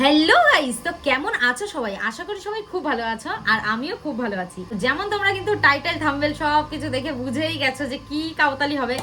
Hello guys তো কেমন আছো সবাই? আশা করি সবাই খুব ভালো আছো আর আমিও খুব ভালো আছি। যেমন তোমরা কিন্তু টাইটেল থাম্বেল সব কিছু দেখে বুঝেই গেছো যে কি কাউতালি হবে।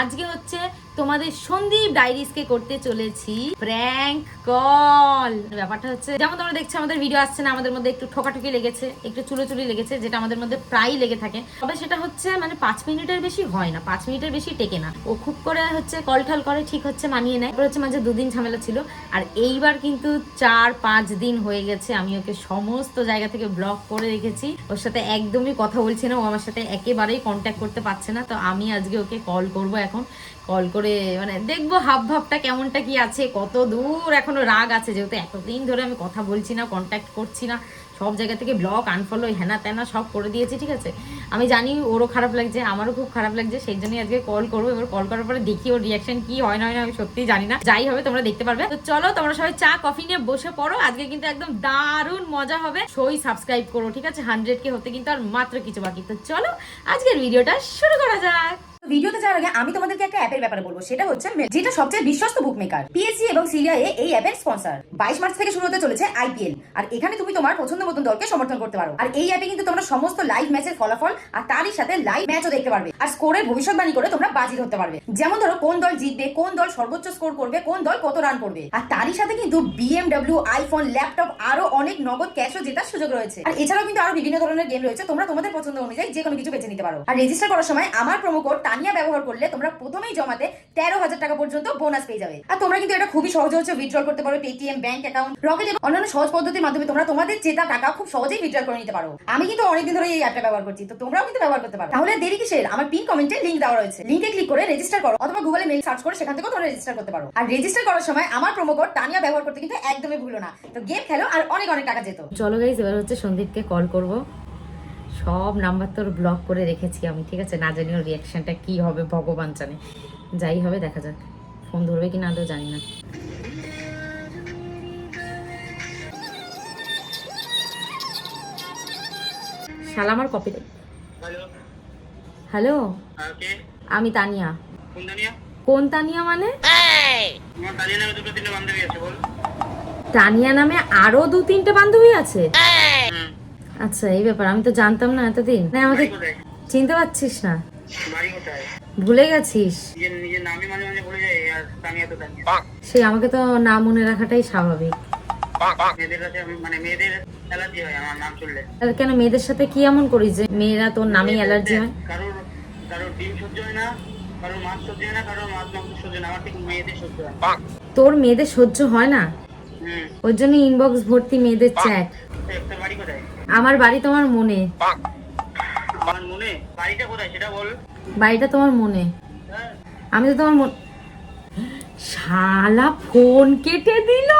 আজকে হচ্ছে তোমাদের সন্দীপ ডাইরিসকে করতে চলেছি। প্র্যাঙ্ক কল ব্যাপারটা হচ্ছে, যেমন তোমরা দেখছ, আমাদের ভিডিও আসছে না, আমাদের মধ্যে একটু ঠোকাঠুকি লেগেছে, একটু চুলোচুলি লেগেছে, যেটা আমাদের মধ্যে প্রায় লেগে থাকে। তবে সেটা হচ্ছে মানে পাঁচ মিনিটের বেশি হয় না, পাঁচ মিনিটের বেশি টেকে না। ও খুব করে হচ্ছে কল ঠল করে, ঠিক হচ্ছে, মানিয়ে নেয়। হচ্ছে মাঝে দুদিন ঝামেলা ছিল। আর এইবার কিন্তু চার পাঁচ দিন হয়ে গেছে, আমি ওকে সমস্ত জায়গা থেকে ব্লক করে রেখেছি। ওর সাথে একদমই কথা বলছি না, ও আমার সাথে একেবারেই কন্ট্যাক্ট করতে পারছে না। তো আমি আজকে ওকে কল করব এখন। কল করে মানে দেখব হাব ভাবটা কেমনটা কি আছে, কত দূর এখনও রাগ আছে, যেহেতু এতদিন ধরে আমি কথা বলছি না কন্ট্যাক্ট করছি না, সব জায়গা থেকে ব্লক আনফলো হেনা তেনা সব করে দিয়েছি, ঠিক আছে? আমি জানি ওরও খারাপ লাগছে, আমারও খুব খারাপ লাগছে, সেই জন্যই আজকে কল করব, এবার কল করার পরে দেখি ওর রিয়াকশন কি হয়, না হয় না, আমি সত্যিই জানি না। যাই হবে, তোমরা দেখতে পারবে। তো চলো, তোমরা সবাই চা কফি নিয়ে বসে পড়ো, আজকে কিন্তু একদম দারুণ মজা হবে। সই সাবস্ক্রাইব করো, ঠিক আছে? হান্ড্রেড কে হতে কিন্তু আর মাত্র কিছু বাকি। তো চলো, আজকের ভিডিওটা শুরু করা যাক। ভিডিওতে যাওয়ার আগে আমি তোমাদেরকে একটা অ্যাপের ব্যাপারে বলব। সেটা হচ্ছে যেটা সবচেয়ে বিশ্বস্ত বুক মেকার পিএসসি এবং সিরিয়াএ এই অ্যাপের স্পন্সর বাইশ মার্চ থেকে শুরু হতে চলেছে আইপিএল আর এখানে তুমি তোমার পছন্দ মতন দলকে সমর্থন করতে পারো। আর এই অ্যাপে কিন্তু তোমরা সমস্ত লাইভ ম্যাচের ফলাফল আর তারই সাথে লাইভ ম্যাচও দেখতে পারবে। আর স্কোরের ভবিষ্যৎবাণী করে তোমরা বাজি ধরতে পারবে। যেমন ধরো, কোন দল জিতবে, কোন দল সর্বোচ্চ স্কোর করবে, কোন দল কত রান করবে। আর তারই সাথে কিন্তু বিএমডব্লিউ আইফোন ল্যাপটপ আরও অনেক নগদ ক্যাশও জেতার সুযোগ রয়েছে। আর এছাড়াও কিন্তু আরও বিভিন্ন ধরনের গেম রয়েছে। তোমরা তোমাদের পছন্দ অনুযায়ী যে কোনো কিছু বেছে নিতে পারো। আর রেজিস্টার করার সময় আমার প্রোমো কোড টানিয়া ব্যবহার করলে তোমরা প্রথমেই জমাতে তেরো হাজার টাকা পর্যন্ত বোনাস পেয়ে যাবে। আর তোমরা কিন্তু এটা খুবই সহজে হচ্ছে উইথড্রল করতে পারো পেটিএম ব্যাংক অ্যাকাউন্ট রকেট অন্যান্য সহজ পদ্ধতির মাধ্যমে তোমরা তোমাদের জেতা টাকা খুব সহজেই উইথড্রল করে নিতে পারো। আমি কিন্তু অনেকদিন ধরে এই অ্যাপটা ব্যবহার করছি, তো তোমরাও কিন্তু ব্যবহার করতে পারো। তাহলে দেরি কিসের? আমার পিন কমেন্টে লিঙ্ক দেওয়া রয়েছে। লিংকে ক্লিক করে রেজিস্টার করো, অথবা গুগলে মেল সার্চ করে সেখান থেকেও তোমরা রেজিস্টার করতে পারো। আর রেজিস্টার করার সময় আমার প্রোমো কোড টানিয়া ব্যবহার করতে কিন্তু একদমই ভুলো না। তো গেম খেলো আর অনেক অনেক টাকা যেত। চলো গাইজ এবার হচ্ছে সন্দীপকে কল করব। সব নাম্বার তোর ব্লক করে রেখেছি আমি ঠিক আছে? না জানি ওর রিয়াকশনটা কি হবে ভগবান জানে। যাই হবে দেখা যাক। ফোন ধরবে কি না আদৌ জানি না। শালা আমার কপি হ্যালো। হ্যালো? আর আমি তানিয়া। কোন তানিয়া? মানে? তোমার দানিয়া নামে দুটো তিনটে বান্ধবী আছে বল। তানিয়া নামে আরও দু তিনটে বান্ধবী আছে? আচ্ছা এই ব্যাপার আমি তো জানতাম না এতদিন। না আমাকে চিনতে পারছিস না। ভুলে গেছিস? নিজের নিজের নামই মাঝে মাঝে ভুলে যায় আর দানিয়া তো দানিয়া সে আমাকে তো নাম মনে রাখাটাই স্বাভাবিক। মেয়েদের কাছে আমি মানে হয় নাম কেন মেয়েদের সাথে কি এমন করিস যে মেয়েরা তোর নামেই অ্যালার্জি হয়? কারোর কারোর ডিম সহ্য হয় না কারোর মাছ সহ্য হয় না কারোর মাছ মাংস সহ্য না আমার ঠিক মেয়েদের সহ্য হয় তোর মেয়েদের সহ্য হয় না? ওর জন্য ইনবক্স ভর্তি মেয়েদের চ্যাট বাড়ি কোথায়? আমার বাড়ি তোমার মনে। আমার মনে? বাড়িটা কোথায়? সেটা বল। বাড়িটা তোমার মনে। হ্যাঁ। আমি তো তোমার মন শালা ফোন কেটে দিল।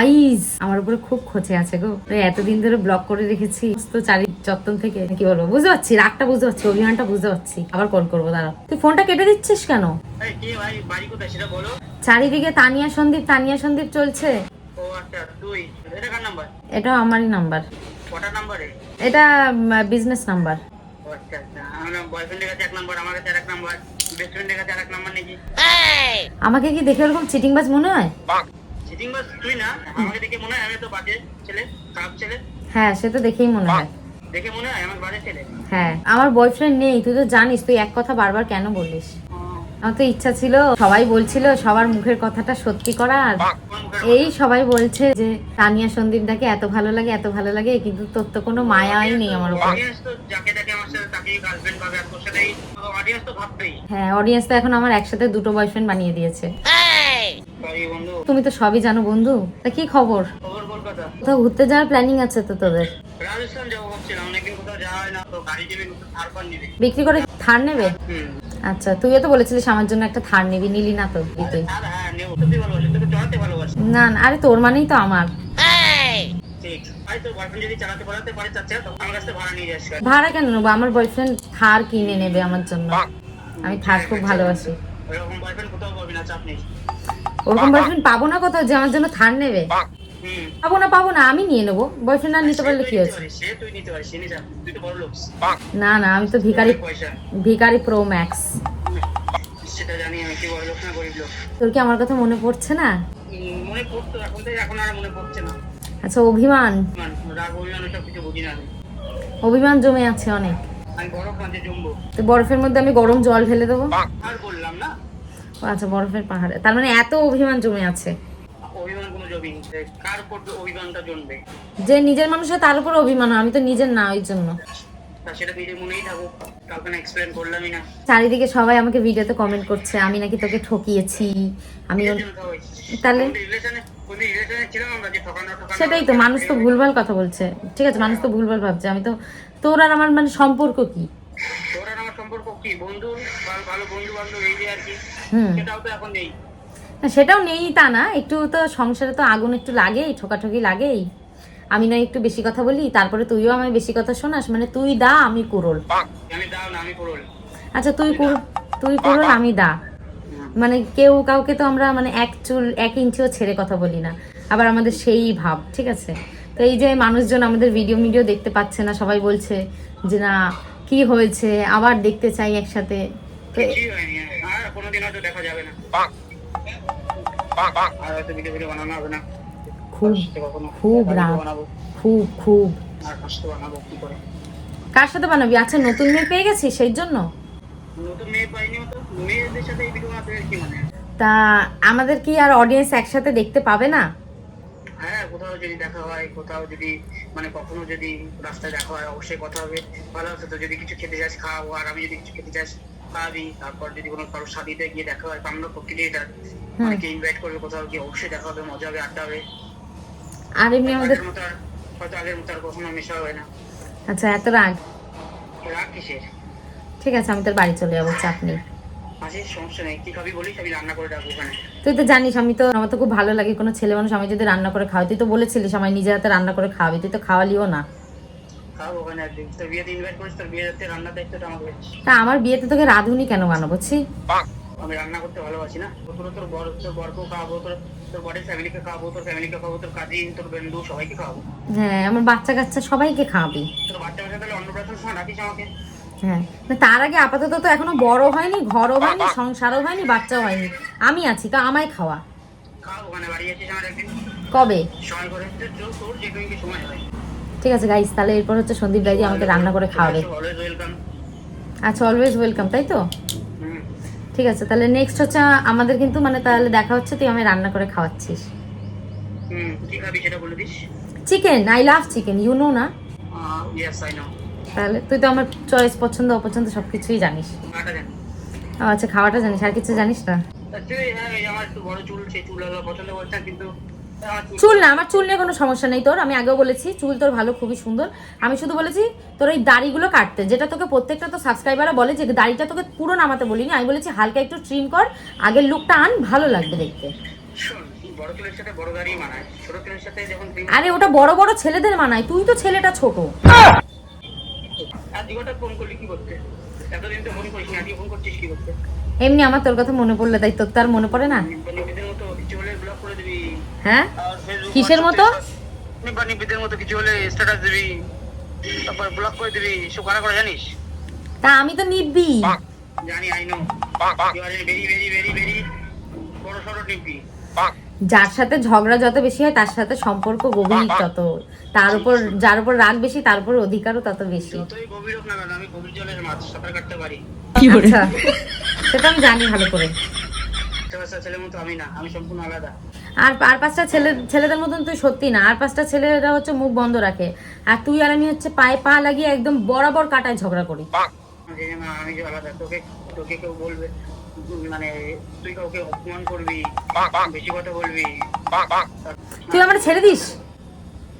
আইস। আমার উপরে খুব খোঁচে আছে গো। এতদিন ধরে ব্লক করে রেখেছি। তো চারি চত্বন থেকে কি বলব? বুঝতে পারছি রাগটা বুঝতে পারছি অভিমানটা বুঝতে পারছি। আবার কল করব দাঁড়া তুই ফোনটা কেটে দিচ্ছিস কেন? এই, কে ভাই? বাড়ি কোথায়? সেটা বলো। চারিদিকে তানিয়া সন্দীপ তানিয়া সন্দীপ চলছে। এটা আমারই নাম্বার এটা বিজনেস নাম্বার আচ্ছা আচ্ছা। নাম্বার আমাকে কি দেখে ওরকম চিটিংবাজ মনে হয়? চিটিং বাস তুই না আমাকে দেখে মনে হয় আমি তো বাজে ছেলে খারাপ ছেলে। হ্যাঁ সে তো দেখেই মনে হয়। দেখে মনে হয় আমার বাজে ছেলে। হ্যাঁ আমার বয়ফ্রেন্ড নেই তুই তো জানিস তুই এক কথা বারবার কেন বলিস? আমার তো ইচ্ছা ছিল সবাই বলছিল সবার মুখের কথাটা সত্যি করার এই সবাই বলছে যে তানিয়া সন্দীপটাকে এত ভালো লাগে এত ভালো লাগে কিন্তু তোর তো কোনো মায়াই নেই আমার উপর। হ্যাঁ অডিয়েন্স তো এখন আমার একসাথে দুটো বয়ফ্রেন্ড বানিয়ে দিয়েছে। তুমি তো সবই জানো বন্ধু তা কি খবর? কোথাও ঘুরতে যাওয়ার প্ল্যানিং আছে তো তোদের? বিক্রি করে থার নেবে? আচ্ছা তুইও তো বলেছিলিস আমার জন্য একটা থার নিবি নিলি না তো তুই। হ্যাঁ ভালোবাসি না না, আরে তোর মানেই তো আমার। ঠিক ভাই তোর বয়ফ্রেন্ড যদি চালাতে পারাতে পারে চাচ্ছে তো আমার কাছে ভাড়া নিয়ে যাস ভাড়া কেন নেব? আমার বয়ফ্রেন্ড থার কিনে নেবে আমার জন্য। আমি থার খুব ভালোবাসি। ওরকম বয়ফ্রেন্ড পাবি না চাপ নেই। ওরকম বয়ফ্রেন্ড পাবো না কোথাও যে আমার জন্য থার নেবে? পাবো না পাবো না আমি নিয়ে নেব। বয়ফ্রেন্ড আর নিতে পারলে কি লোক না না আমি তো ভিকারি ভিকারি প্রো ম্যাক্স তোর কি আমার কথা মনে পড়ছে না? মনে পড়তো এখন এখন আর মনে পড়ছে না আচ্ছা অভিমান। মানে অভিমান জমে আছে অনেক। তো বরফের মধ্যে আমি গরম জল ঢেলে দেবো? আর বললাম না। ও আচ্ছা বরফের পাহাড়ে। তার মানে এত অভিমান জমে আছে। কার উপর অভিমানটা যে নিজের মানুষের তার উপর অভিমান আমি তো নিজের না ওই জন্য। সেটা নিজের মনেই থাকুক কাউকে না এক্সপ্লেন করলামই না। চারিদিকে সবাই আমাকে ভিডিওতে কমেন্ট করছে আমি নাকি তোকে ঠকিয়েছি আমি তাহলে? সেটাই তো মানুষ তো ভুলভাল কথা বলছে। ঠিক আছে মানুষ তো ভুলভাল ভাবছে আমি তো তোর আর আমার মানে সম্পর্ক কি? তোর আর আমার সম্পর্ক কি? বন্ধু ভালো বন্ধু বান্ধব এই যে আর কি। সেটাও তো এখন নেই। সেটাও নেই তা না। একটু তো সংসারে তো আগুন একটু লাগেই ঠোকাঠকি লাগেই। আমি নয় একটু বেশি কথা বলি তারপরে তুইও আমায় বেশি কথা শোনাস মানে তুই দা আমি কুরল। না করল। আচ্ছা তুই কুর তুই কুরল আমি দা। মানে কেউ কাউকে তো আমরা মানে এক চুল এক ইঞ্চিও ছেড়ে কথা বলি না। আবার আমাদের সেই ভাব ঠিক আছে? তো এই যে মানুষজন আমাদের ভিডিও ভিডিও দেখতে পাচ্ছে না সবাই বলছে যে না কি হয়েছে? আবার দেখতে চাই একসাথে। তো দেখা যাবে না। আর হয়তো ভিডিও ভিডিও বানানো হবে না। খুব খুব রাগ খুব খুব। আর হাসতে বানাবো কি করে? কার সাথে বানাবি? আচ্ছা নতুন মেয়ে পেয়ে গেছিস সেই জন্য? নতুন মেয়ে পাইনি তো মেয়েদের সাথে এই ভিডিও বানাতে কি মানে? তা আমাদের কি আর অডিয়েন্স একসাথে দেখতে পাবে না? হ্যাঁ কোথাও যদি দেখা হয় কোথাও যদি মানে কখনো যদি রাস্তায় দেখা হয় অবশ্যই কথা হবে। ভালো হতো তো যদি কিছু খেতে চাস খাওয়াবো। আর আমি যদি কিছু খেতে চাস খাওয়াবি তারপর যদি কোনো কারোর শাদিতে গিয়ে দেখা হয় আমরা তো ক্রিয়েটার অনেকে ইনভাইট করবে কোথাও গিয়ে অবশ্যই দেখা হবে মজা হবে আড্ডা হবে। আর এমনি আমাদের হয়তো আগের মতো আর কখনো মেশা হবে না। আচ্ছা এত রাগ। রাগ কিসের? ঠিক আছে আমি তোর বাড়ি চলে যাব চাপ নেই। সমস্যা নেই বলিস? রান্না করে তুই তো জানিস আমি তো আমার তো খুব ভালো লাগে কোনো ছেলে মানুষ আমি যদি রান্না করে খাওয়াই তুই তো বলেছিলিস আমার নিজের হাতে রান্না করে খাওয়াবি তুই তো খাওয়ালিও না। তা আমার বিয়েতে তোকে রাঁধুনি কেন বানাবো ছি? আমি রান্না করতে ভালোবাসি না। তোর তোর বর তোর বরকেও খাওয়াবো তোর তোর বরের ফ্যামিলিকে খাওয়াবো তোর ফ্যামিলিকে খাওয়াবো তোর কাজিন তোর বন্ধু সবাইকে খাওয়াবো। হ্যাঁ আমার বাচ্চা কাচ্চা সবাইকে খাওয়াবি। তোর বাচ্চা বাচ্চা তাহলে অন্নপ্রাশন সময় রাখিস আমাকে। হ্যাঁ তার আগে আপাতত তো এখনও বড় হয়নি ঘরও হয়নি সংসারও হয়নি বাচ্চাও হয়নি। আমি আছি তা আমায় খাওয়া। কবে? সময় করে তোর যে সময় হয়। ঠিক আছে গাইস তাহলে এরপর হচ্ছে সন্দীপ দাইজি আমাকে রান্না করে খাওয়াবে। আচ্ছা অলওয়েজ ওয়েলকাম তাই তো? ঠিক আছে তাহলে নেক্সট হচ্ছে আমাদের কিন্তু মানে তাহলে দেখা হচ্ছে তুই আমি রান্না করে খাওয়াচ্ছিস। Chicken I love chicken you know? না ইয়েস আই নো তাহলে তুই তো আমার চয়েস পছন্দ অপছন্দ সব কিছুই জানিস। আচ্ছা খাওয়াটা জানিস আর কিছু জানিস না? হ্যাঁ আমার একটু বড় চুল সেই চুল পছন্দ কিন্তু চুল না আমার চুল নিয়ে কোনো সমস্যা নেই তোর। আমি আগেও বলেছি চুল তোর ভালো খুবই সুন্দর। আমি শুধু বলেছি তোর এই দাড়িগুলো কাটতে। যেটা তোকে প্রত্যেকটা তো সাবস্ক্রাইবাররা বলে যে দাড়িটা তোকে পুরো নামাতে বলিনি। আমি বলেছি হালকা একটু ট্রিম কর আগের লুকটা আন ভালো লাগবে দেখতে। আরে ওটা বড় বড় ছেলেদের মানায়। তুই তো ছেলেটা ছোট। ফোন করলি কি করতে? এতদিন তো ফোন করিস না ফোন করছিস কি করতে? এমনি আমার তোর কথা মনে পড়লে তাই তোর তো আর মনে পড়ে না? কিছু হলে ব্লক করে দিবি। হ্যাঁ? কিসের মতো? মতো কিছু হলে স্ট্যাটাস দিবি। তারপর ব্লক করে দিবি কারা করে জানিস? তা আমি তো নিবি। জানি I know you are very very very very বড় সড়ো নিবি। যার সাথে ঝগড়া যত বেশি হয় তার সাথে সম্পর্ক গভীর তত। তার উপর যার উপর রাগ বেশি তার উপর অধিকারও তত বেশি। আচ্ছা সেটা আমি জানি ভালো করে। বাচ্চা ছেলের মতো আমি না আমি সম্পূর্ণ আলাদা। আর আর পাঁচটা ছেলে ছেলেদের মতন তুই সত্যি না। আর পাঁচটা ছেলেরা হচ্ছে মুখ বন্ধ রাখে। আর তুই আর আমি হচ্ছে পায়ে পা লাগিয়ে একদম বরাবর কাটায় ঝগড়া করি। আমি আলাদা তোকে তোকে কেউ বলবে মানে তুই কাউকে অপমান করবি বেশি কথা বলবি। তুই আমার ছেড়ে দিস?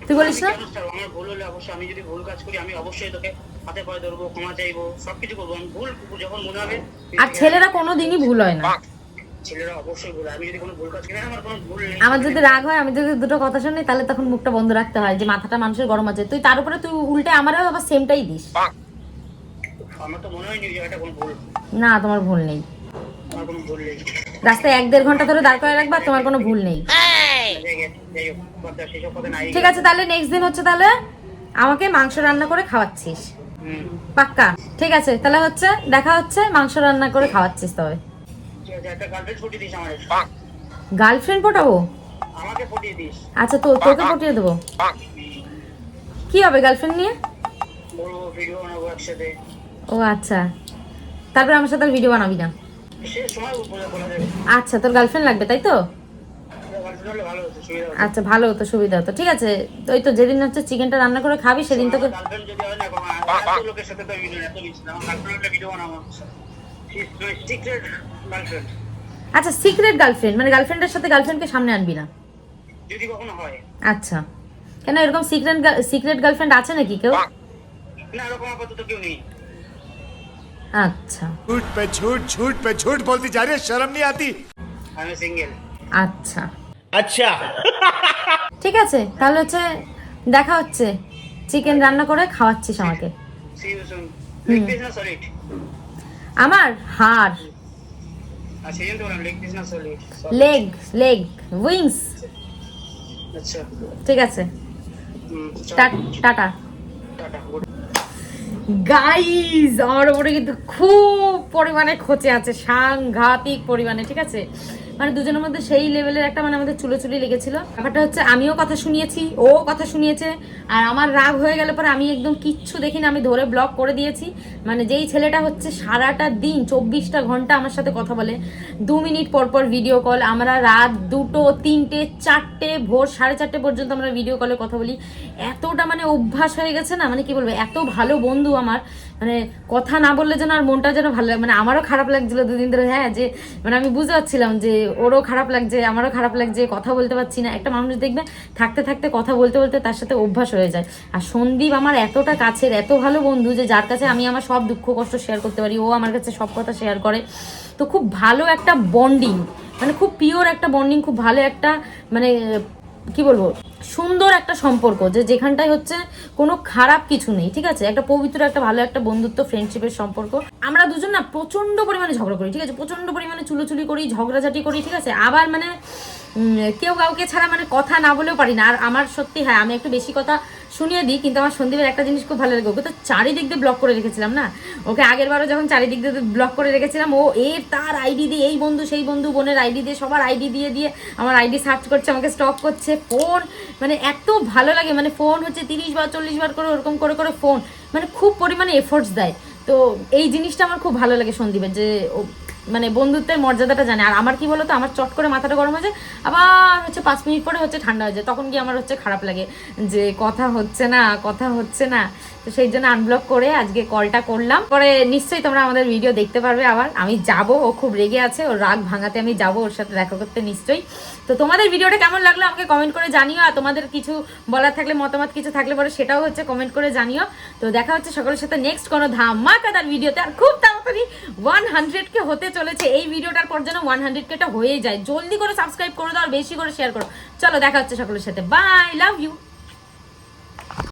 তুই বলিস না? আমার ভুল হলে অবশ্যই আমি যদি ভুল কাজ করি আমি অবশ্যই তোকে হাতে পায়ে ধরবো ক্ষমা চাইব সবকিছু করব। আমি ভুল যখন মনে হবে আর ছেলেরা কোনো দিনই ভুল হয় না। ছেলেরা অবশ্যই ভুল আমি যদি কোনো ভুল কাজ করি আমার কোনো ভুল নেই। আমার যদি রাগ হয় আমি যদি দুটো কথা শুনি তাহলে তখন মুখটা বন্ধ রাখতে হয় যে মাথাটা মানুষের গরম আছে। তুই তার উপরে তুই উল্টে আমারও আবার সেমটাই দিস। আমার তো মনে হয়নি যে এটা কোনো ভুল। না তোমার ভুল নেই। রাস্তায় এক দেড় ঘণ্টা ধরে দাঁড় করে রাখবা তোমার কোনো ভুল নেই। ঠিক আছে তাহলে নেক্সট দিন হচ্ছে তাহলে আমাকে মাংস রান্না করে খাওয়াচ্ছিস। পাক্কা? ঠিক আছে তাহলে হচ্ছে দেখা হচ্ছে মাংস রান্না করে খাওয়াচ্ছিস তবে। গার্লফ্রেন্ড পটাবো? আমাকে পটিয়ে দিস আচ্ছা তো তোকে পটিয়ে দেবো। কি হবে গার্লফ্রেন্ড নিয়ে? ও আচ্ছা। তারপরে আমার সাথে ভিডিও বানাবি না। আচ্ছা তোর গার্লফ্রেন্ড লাগবে, তাই তো? আচ্ছা ভালো হতো, সুবিধা হতো। ঠিক আছে, ওই তো যেদিন হচ্ছে চিকেনটা রান্না করে খাবি, সেদিন তোকে আচ্ছা সিক্রেট গার্লফ্রেন্ড মানে গার্লফ্রেন্ডের সাথে গার্লফ্রেন্ডকে সামনে আনবি না? আচ্ছা। কেন, এরকম সিক্রেট সিক্রেট গার্লফ্রেন্ড আছে নাকি কেউ? না, এরকম আপাতত কেউ নেই। আচ্ছা झूठ पे झूठ झूठ पे झूठ बोलती जा रही है शर्म नहीं आती আমি সিঙ্গেল আচ্ছা अच्छा ঠিক আছে তাহলে হচ্ছে দেখা হচ্ছে চিকেন রান্না করে খাওয়াচ্ছিস আমাকে see you soon leg piece না সলিড আমার হাড় আর সেই জন্য তো বললাম লেগ পিস না সলিড লেগ লেগ উইংস আচ্ছা ঠিক আছে হুম, চল, টা- টাটা টাটা গুড গাইজ আমার উপরে কিন্তু খুব পরিমাণে খোঁচে আছে সাংঘাতিক পরিমাণে ঠিক আছে? মানে দুজনের মধ্যে সেই লেভেলের একটা মানে আমাদের চুলোচুলি লেগেছিল। ব্যাপারটা হচ্ছে আমিও কথা শুনিয়েছি, ও কথা শুনিয়েছে, আর আমার রাগ হয়ে গেলে পরে আমি একদম কিচ্ছু দেখি না আমি ধরে ব্লক করে দিয়েছি। মানে যেই ছেলেটা হচ্ছে সারাটা দিন, চব্বিশটা ঘণ্টা আমার সাথে কথা বলে। দু মিনিট পর পর ভিডিও কল আমরা রাত দুটো, তিনটে, চারটে ভোর, সাড়ে চারটে পর্যন্ত আমরা ভিডিও কলে কথা বলি। এতটা মানে অভ্যাস হয়ে গেছে না মানে কি বলব, এত ভালো বন্ধু আমার মানে কথা না বললে যেন আর মনটা যেন ভালো মানে আমারও খারাপ লাগছিল দুদিন ধরে হ্যাঁ যে মানে আমি বুঝতে পারছিলাম যে, ওরও খারাপ লাগছে, আমারও খারাপ লাগছে, কথা বলতে পারছি না। একটা মানুষ দেখবে থাকতে থাকতে কথা বলতে বলতে তার সাথে অভ্যাস হয়ে যায়। আর সন্দীপ আমার এতটা কাছের, এত ভালো বন্ধু যে, যার কাছে আমি আমার সব দুঃখ কষ্ট শেয়ার করতে পারি, ও আমার কাছে সব কথা শেয়ার করে। তো খুব ভালো একটা বন্ডিং মানে খুব পিওর একটা বন্ডিং খুব ভালো একটা মানে কি বলব সুন্দর একটা সম্পর্ক, যে যেখানটায় হচ্ছে কোনো খারাপ কিছু নেই, ঠিক আছে? একটা পবিত্র, একটা ভালো, একটা বন্ধুত্ব ফ্রেন্ডশিপের সম্পর্ক। আমরা দুজন না প্রচণ্ড পরিমাণে ঝগড়া করি, ঠিক আছে? প্রচণ্ড পরিমাণে চুলোচুলি করি, ঝগড়াঝাটি করি, ঠিক আছে? আবার মানে কেউ কাউকে ছাড়া মানে কথা না বলেও পারি না। আর আমার সত্যি হ্যাঁ আমি একটু বেশি কথা শুনিয়ে দিই, কিন্তু আমার সন্দীপের একটা জিনিস খুব ভালো লাগে। ওকে তো চারিদিক দিয়ে ব্লক করে রেখেছিলাম না? ওকে আগের বারও যখন চারিদিক দিয়ে ব্লক করে রেখেছিলাম, ও এর তার আইডি দিয়ে, এই বন্ধু, সেই বন্ধু, বোনের আইডি দিয়ে, সবার আইডি দিয়ে দিয়ে আমার আইডি সার্চ করছে, আমাকে স্টক করছে। ফোন মানে এত ভালো লাগে মানে ফোন হচ্ছে তিরিশ বার, চল্লিশ বার করে ওরকম করে করে ফোন মানে খুব পরিমাণে এফোর্টস দেয়। তো এই জিনিসটা আমার খুব ভালো লাগে সন্দীপের, যে মানে বন্ধুত্বের মর্যাদাটা জানে। আর আমার কি বলো তো আমার চট করে মাথাটা গরম হয়ে যায়, আবার হচ্ছে পাঁচ মিনিট পরে হচ্ছে ঠান্ডা হয়ে যায়। তখন কি আমার হচ্ছে খারাপ লাগে যে কথা হচ্ছে না, কথা হচ্ছে না। তো সেই জন্য আনব্লক করে আজকে কলটা করলাম। পরে নিশ্চয়ই তোমরা আমাদের ভিডিও দেখতে পারবে আবার। আমি যাব, ও খুব রেগে আছে, ওর রাগ ভাঙাতে আমি যাব, ওর সাথে দেখা করতে নিশ্চয়ই। তো তোমাদের ভিডিওটা কেমন লাগল আমাকে কমেন্ট করে জানিও, আর তোমাদের কিছু বলার থাকলে, মতামত কিছু থাকলে পরে সেটাও হচ্ছে কমেন্ট করে জানিও। তো দেখা হচ্ছে সকলের সাথে নেক্সট কোনো ধামাকাদার ভিডিওতে আর খুব তাড়াতাড়ি ওয়ান হান্ড্রেডকে হতে চলেছে। এই ভিডিওটার পর যেন ওয়ান হান্ড্রেড কেটা হয়েই যায়। জলদি করে সাবস্ক্রাইব করে দাও আর বেশি করে শেয়ার করো। চলো দেখা হচ্ছে সকলের সাথে। By love you